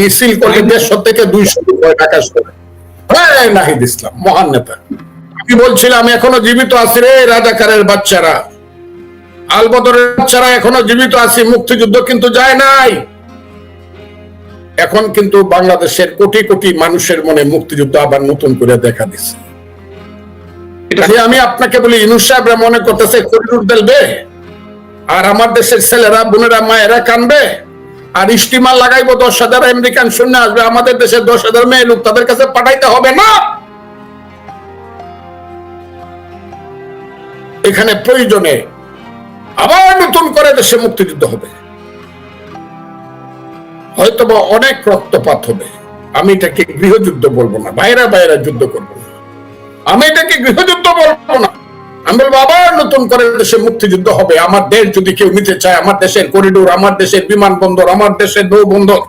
মিছিল করলে দেড়শো থেকে দুইশো টাকা হ্যাঁ নাহিদ ইসলাম মহান নেতা। আমি বলছিলাম এখনও জীবিত আছি রে রাজাকারের বাচ্চারা। আলবদরের বাচ্চারা এখনও জীবিত আছি মুক্তিযুদ্ধ কিন্তু যায় নাই। এখন কিন্তু বাংলাদেশের কোটি কোটি মানুষের মনে মুক্তিযুদ্ধ আবার নতুন করে দেখা দিচ্ছে আমি আপনাকে বলি ইনুস সাহেবরা মনে করতেছে করিডোর দেলবে আর আমার দেশের ছেলেরা বোনেরা মায়েরা কানবে। আর স্টিমার লাগাইবো, দশ হাজার আমেরিকান শূন্য আসবে, আমাদের দেশের দশ হাজার মেয়ে লোক, তাদের কাছে পাঠাইতে হবে না। এখানে প্রয়োজনে আবার নতুন করে দেশে মুক্তিযুদ্ধ হবে। হয়তো বা অনেক রক্তপাত হবে। আমি এটাকে গৃহযুদ্ধ বলব না, বাইরা বাইরা যুদ্ধ করব। না আমি এটাকে গৃহযুদ্ধ বলব না। আমি বলব, আবার নতুন করে দেশে মুক্তিযুদ্ধ হবে। আমার দেশ যদি কেউ নিতে চায়, আমার দেশের করিডোর আমার দেশের বিমানবন্দর, আমার দেশের নৌবন্দর,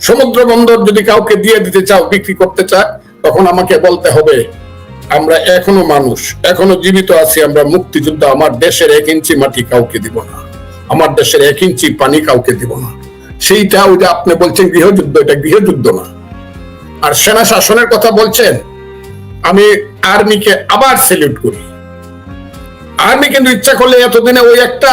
সমুদ্র বন্দর যদি কাউকে দিয়ে দিতে চাও, বিক্রি করতে চায়, তখন আমাকে বলতে হবে, আমরা এখনও মানুষ, এখনও জীবিত আছি, আমরা মুক্তিযুদ্ধ আমার দেশের এক ইঞ্চি মাটি কাউকে দিব না। আমার দেশের এক ইঞ্চি পানি কাউকে দিব না। সেইটা ওই যে আপনি বলছেন গৃহযুদ্ধ, এটা গৃহযুদ্ধ না। আর সেনা শাসনের কথা বলছেন, আমি আর্মিকে আবার সেলিউট করি। আর্মি কিন্তু ইচ্ছা করলে এতদিনে ওই একটা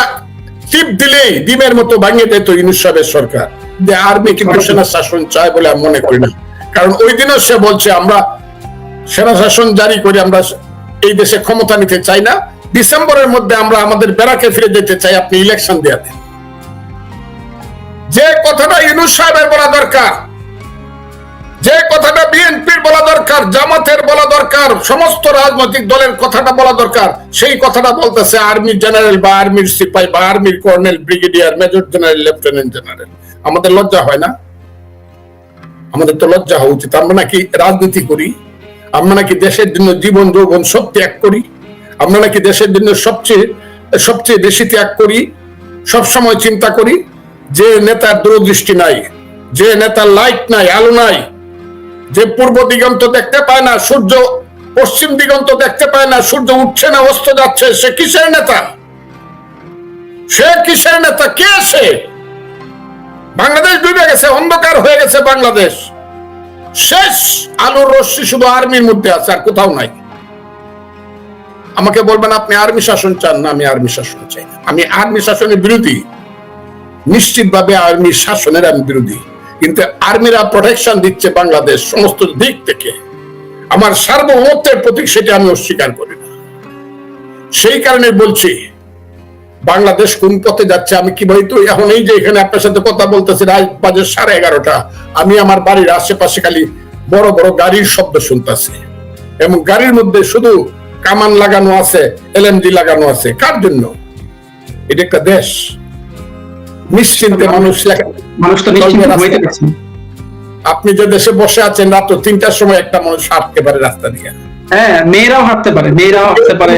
টিপ দিলেই ডিমের মতো ভাঙিয়ে যেত ইউনুস সাহেবের সরকার। যে আর্মি কিন্তু সেনা শাসন চায় বলে আমি মনে করি না। কারণ ওই দিনও সে বলছে আমরা সেনা শাসন জারি করে আমরা এই দেশে ক্ষমতা নিতে চাই না। ডিসেম্বরের মধ্যে আমরা আমাদের বেড়াকে ফিরে যেতে চাই আপনি ইলেকশন দেওয়া দেন। যে কথাটা ইউনুস সাহেবের বলা দরকার দরকার, জামাতের বলা দরকার, সমস্ত রাজনৈতিক দলের কথাটা বলা দরকার। সেই কথাটা বলতেছে আর্মি জেনারেল বা আর্মির সিপাই বা আর্মির colonel, brigadier, major general, lieutenant general. আমাদের লজ্জা হয় না? আমাদের তো লজ্জা হওয়া উচিত। আমরা নাকি রাজনীতি করি, আমরা নাকি দেশের জন্য জীবন, যৌবন সব ত্যাগ করি, আমরা নাকি দেশের জন্য সবচেয়ে সবচেয়ে বেশি ত্যাগ করি, সব সময় চিন্তা করি, যে নেতার দূরদৃষ্টি নাই, যে নেতার লাইট নাই, আলো নাই যে পূর্ব দিগন্ত দেখতে পায় না, সূর্য পশ্চিম দিগন্ত দেখতে পায় না, সূর্য উঠছে না, অস্ত যাচ্ছে, সে কিসের নেতা? সে কিসের নেতা? কে সে? বাংলাদেশ ডুবে গেছে, অন্ধকার হয়ে গেছে বাংলাদেশ। শেষ আলোর রশ্মি শুধু আর্মির মধ্যে আছে, আর কোথাও নাই। আমাকে বলবেন, আপনি আর্মি শাসন চান? না, আমি আর্মি শাসন চাই। আমি আর্মি শাসনের বিরোধী। নিশ্চিতভাবে আর্মি শাসনের আমি বিরোধী। কিন্তু আর্মিরা প্রোটেকশন দিচ্ছে বাংলাদেশ সমস্ত দিক থেকে। আমার সার্বভৌমত্বের প্রতীক সেটা আমি অস্বীকার করি না। সেই কারণে বলছি, বাংলাদেশ কোন পথে যাচ্ছে আমি কি তো এখন এই যে এখানে আপনার সাথে কথা বলতেছি, রাত বাজে সাড়ে এগারোটা, আমি আমার বাড়ির আশেপাশে খালি বড় বড় গাড়ির শব্দ শুনতেছি। এবং গাড়ির মধ্যে শুধু কামান লাগানো আছে এলএমজি লাগানো আছে। কার জন্য? এটা একটা দেশ। নিশ্চিন্তে মানুষ তো। আপনি যে দেশে বসে আছেন রাত তিনটার সময় একটা মানুষ হাঁটতে পারে রাস্তা দিয়ে। হ্যাঁ মেয়েরাও হাঁটতে পারে মেয়েরাও হাঁটতে পারে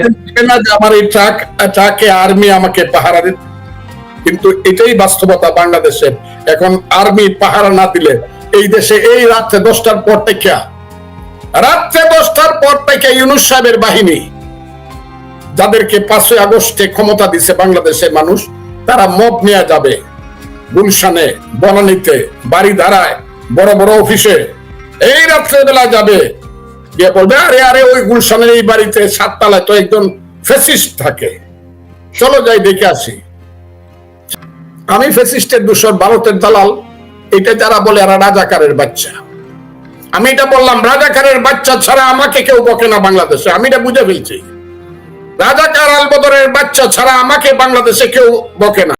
না যে আমার এই ট্রাক ট্রাকে আর্মি আমাকে পাহারা দিত। কিন্তু এটাই বাস্তবতা বাংলাদেশের। এখন আর্মি পাহারা না দিলে এই দেশে এই রাত্রে দশটার পর থেকে রাত্রে দশটার পর থেকে ইউনুস সাহেবের বাহিনী যাদেরকে পাঁচই আগস্টে ক্ষমতা দিছে বাংলাদেশের মানুষ তারা মব নিয়ে যাবে। গুলশানে, বনানীতে বাড়ি ধারায় বড় বড় অফিসে। এই রাত্রে বেলা যাবে। গিয়ে বলবে, আরে আরে, ওই গুলশানের এই বাড়িতে সাততলায় তো একজন ফেসিস্ট থাকে। চলো যাই, দেখে আসি। আমি ফেসিস্টের দূষণ ভারতের দালাল। এটা যারা বলে, এরা রাজাকারের বাচ্চা। আমি এটা বললাম, রাজাকারের বাচ্চা ছাড়া আমাকে কেউ বকে না বাংলাদেশে। আমি এটা বুঝে ফেলছি। রাজাকার আলবদরের বাচ্চা ছাড়া আমাকে বাংলাদেশে কেউ বকে না।